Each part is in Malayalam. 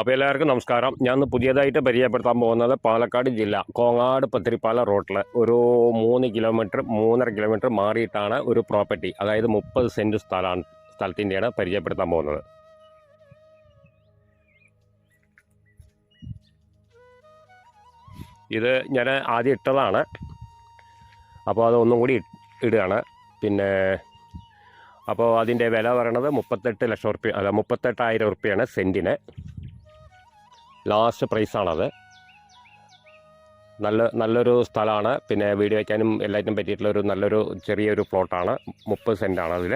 അപ്പോൾ എല്ലാവർക്കും നമസ്കാരം. ഞാൻ പുതിയതായിട്ട് പരിചയപ്പെടുത്താൻ പോകുന്നത് പാലക്കാട് ജില്ല കോങ്ങാട് പത്തിരിപ്പാല റോട്ടിൽ ഒരു മൂന്ന് കിലോമീറ്റർ മൂന്നര കിലോമീറ്റർ മാറിയിട്ടാണ് ഒരു പ്രോപ്പർട്ടി അതായത് മുപ്പത് സെന്റ് സ്ഥലമാണ് സ്ഥലത്തിന്റെയാണ് പരിചയപ്പെടുത്താൻ പോകുന്നത്. ഇത് ഞാൻ ആദ്യം ഇട്ടതാണ്. അപ്പോൾ അതൊന്നും കൂടി ഇടുകയാണ്. പിന്നെ അപ്പോൾ അതിന്റെ വില പറയണത് മുപ്പത്തെട്ട് ലക്ഷം റുപ്യ അല്ല മുപ്പത്തെട്ടായിരം റുപ്യയാണ് സെന്റിന് ലാസ്റ്റ് പ്രൈസാണത്. നല്ല നല്ലൊരു സ്ഥലമാണ്. പിന്നെ വീട് വയ്ക്കാനും എല്ലാറ്റിനും പറ്റിയിട്ടുള്ള ഒരു നല്ലൊരു ചെറിയൊരു പ്ലോട്ടാണ്. മുപ്പത് സെന്റാണ് അതിൽ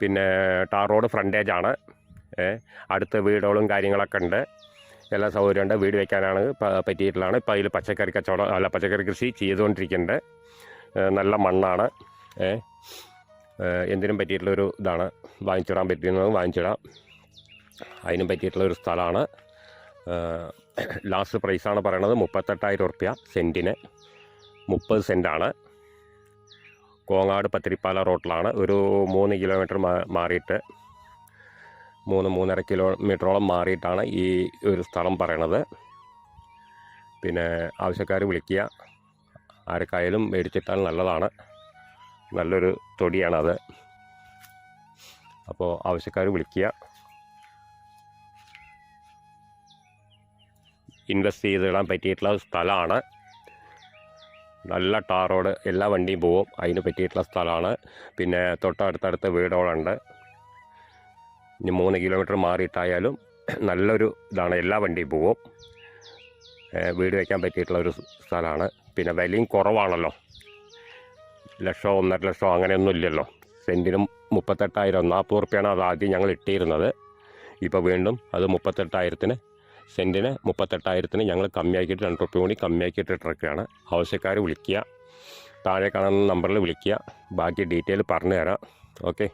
പിന്നെ ടാർ റോഡ് ഫ്രണ്ടേജ് ആണ് അടുത്ത് വീടുകളും കാര്യങ്ങളൊക്കെ ഉണ്ട്. എല്ലാ സൗകര്യമുണ്ട് വീട് വയ്ക്കാനാണ് പറ്റിയിട്ടുള്ളതാണ്. ഇപ്പോൾ അതിൽ പച്ചക്കറി കച്ചവടം അല്ല പച്ചക്കറി കൃഷി ചെയ്തുകൊണ്ടിരിക്കുന്നുണ്ട്. നല്ല മണ്ണാണ്. എന്തിനും പറ്റിയിട്ടുള്ളൊരു ഇതാണ്. വാങ്ങിച്ചിടാൻ പറ്റുന്നത് വാങ്ങിച്ചിടാം. അതിനും പറ്റിയിട്ടുള്ള ഒരു സ്ഥലമാണ്. ലാസ്റ്റ് പ്രൈസാണ് പറയണത് മുപ്പത്തെട്ടായിരം ഉറുപ്യ സെന്റിന് മുപ്പത് സെന്റാണ് കോങ്ങാട് പത്തിരിപ്പാല റോട്ടിലാണ്. ഒരു മൂന്ന് കിലോമീറ്റർ മാറിയിട്ട് മൂന്ന് മൂന്നര കിലോമീറ്ററോളം മാറിയിട്ടാണ് ഈ ഒരു സ്ഥലം പറയണത്. പിന്നെ ആവശ്യക്കാർ വിളിക്കുക. ആർക്കായാലും മേടിച്ചിട്ടാൽ നല്ലതാണ്. നല്ലൊരു തൊടിയാണത്. അപ്പോൾ ആവശ്യക്കാർ വിളിക്കുക. ഇൻവെസ്റ്റ് ചെയ്ത് ഇടാൻ പറ്റിയിട്ടുള്ള സ്ഥലമാണ്. നല്ല ടാർ റോഡ് എല്ലാ വണ്ടിയും പോവും. അതിന് പറ്റിയിട്ടുള്ള സ്ഥലമാണ്. പിന്നെ തൊട്ടടുത്തടുത്ത് വീടുകളുണ്ട്. ഇനി മൂന്ന് കിലോമീറ്റർ മാറിയിട്ടായാലും നല്ലൊരു ഇതാണ്. എല്ലാ വണ്ടിയും പോവും. വീട് വയ്ക്കാൻ പറ്റിയിട്ടുള്ള ഒരു സ്ഥലമാണ്. പിന്നെ വിലയും കുറവാണല്ലോ. ലക്ഷമോ ഒന്നര ലക്ഷമോ അങ്ങനെയൊന്നും ഇല്ലല്ലോ. സെന്റിനും മുപ്പത്തെട്ടായിരം നാൽപ്പത് റുപ്യാണ് അത് ആദ്യം ഞങ്ങൾ ഇട്ടിരുന്നത്. ഇപ്പോൾ വീണ്ടും അത് മുപ്പത്തെട്ടായിരത്തിന് സെന്റിന് മുപ്പത്തെട്ടായിരത്തിന് ഞങ്ങൾ കമ്മിയാക്കിയിട്ട് രണ്ട് റുപ്യ കൂടി കമ്മിയാക്കിയിട്ട് ഇട്ടിരിക്കുകയാണ് ആവശ്യക്കാർ വിളിക്കുക. താഴെ കാണുന്ന നമ്പറിൽ വിളിക്കുക. ബാക്കി ഡീറ്റെയിൽ പറഞ്ഞു തരാം ഓക്കെ?